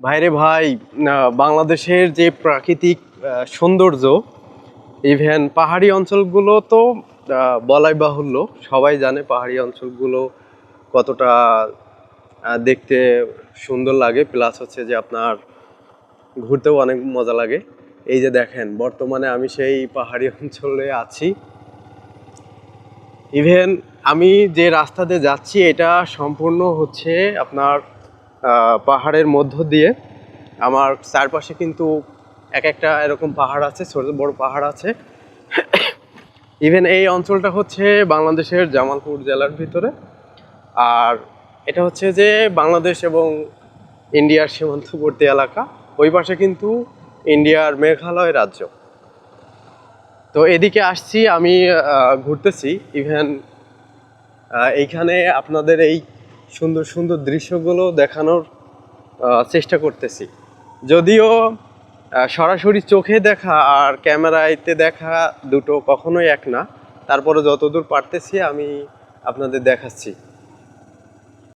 ভাইরে ভাই বাংলাদেশের যে প্রাকৃতিক সৌন্দর্য ইভেন পাহাড়ি অঞ্চলগুলো তো বলাই বাহুল্য। সবাই জানে পাহাড়ি অঞ্চলগুলো কতটা দেখতে সুন্দর লাগে। প্লাস হচ্ছে যে আপনার ঘুরতেও অনেক মজা লাগে। এই যে দেখেন, বর্তমানে আমি সেই পাহাড়ি অঞ্চলে আছি। ইভেন আমি যে রাস্তাতে যাচ্ছি, এটা সম্পূর্ণ হচ্ছে আপনার পাহাড়ের মধ্য দিয়ে। আমার চারপাশে কিন্তু এক একটা এরকম পাহাড় আছে, ছোট বড় পাহাড় আছে। ইভেন এই অঞ্চলটা হচ্ছে বাংলাদেশের জামালপুর জেলার ভিতরে। আর এটা হচ্ছে যে বাংলাদেশ এবং ইন্ডিয়ার সীমান্তবর্তী এলাকা। ওই পাশে কিন্তু ইন্ডিয়ার মেঘালয় রাজ্য। তো এদিকে আসছি, আমি ঘুরতেছি। ইভেন এইখানে আপনাদের এই সুন্দর সুন্দর দৃশ্যগুলো দেখানোর চেষ্টা করতেছি। যদিও সরাসরি চোখে দেখা আর ক্যামেরাতে দেখা দুটো কখনোই এক না। তারপরে যতদূর পারতেছি আমি আপনাদের দেখাচ্ছি।